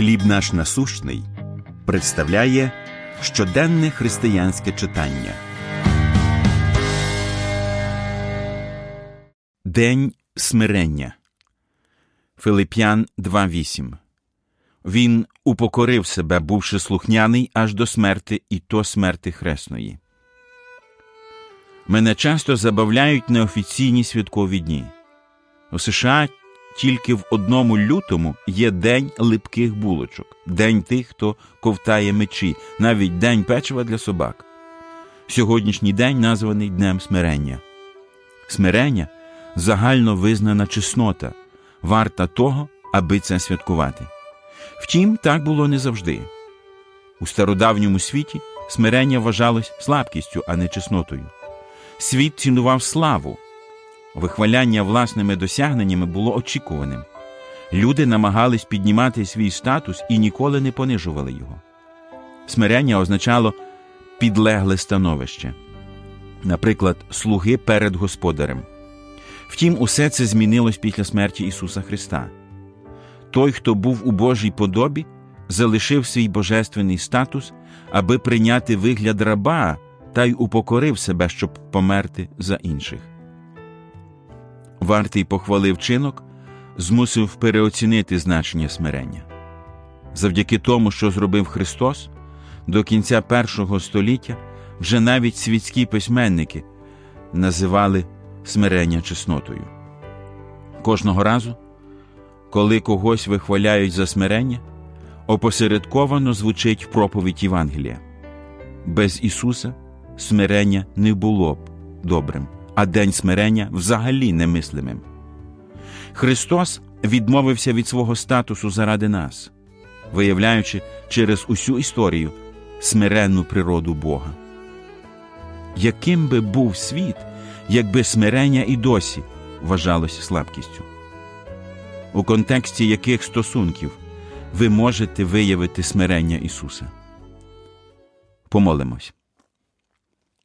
Хліб наш насущний представляє щоденне християнське читання. День смирення. Филип'ян 2.8 Він упокорив себе, бувши слухняний аж до смерти, і то смерти хресної. Мене часто забавляють неофіційні святкові дні. У США тільки в одному лютому є день липких булочок, день тих, хто ковтає мечі, навіть день печива для собак. Сьогоднішній день названий Днем смирення. Смирення загально визнана чеснота, варта того, аби це святкувати. Втім, так було не завжди. У стародавньому світі смирення вважалось слабкістю, а не чеснотою. Світ цінував славу. Вихваляння власними досягненнями було очікуваним. Люди намагались піднімати свій статус і ніколи не понижували його. Смирення означало підлегле становище, наприклад, слуги перед господарем. Втім, усе це змінилось після смерті Ісуса Христа. Той, хто був у Божій подобі, залишив свій божественний статус, аби прийняти вигляд раба та й упокорив себе, щоб померти за інших. Вартий похвалив чинок, змусив переоцінити значення смирення. Завдяки тому, що зробив Христос, до кінця першого століття вже навіть світські письменники називали смирення чеснотою. Кожного разу, коли когось вихваляють за смирення, опосередковано звучить проповідь Євангелія. Без Ісуса смирення не було б добрим, а день смирення взагалі немислимим. Христос відмовився від свого статусу заради нас, виявляючи через усю історію смиренну природу Бога. Яким би був світ, якби смирення і досі вважалося слабкістю? У контексті яких стосунків ви можете виявити смирення Ісуса? Помолимось.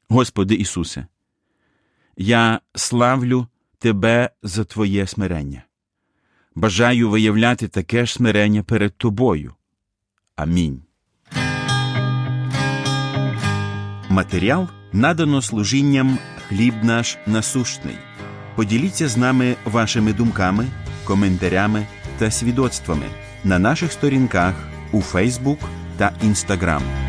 Господи Ісусе, я славлю Тебе за Твоє смирення. Бажаю виявляти таке ж смирення перед Тобою. Амінь. Матеріал надано служінням хліб наш насущний. Поділіться з нами вашими думками, коментарями та свідоцтвами на наших сторінках у Фейсбук та Інстаграм.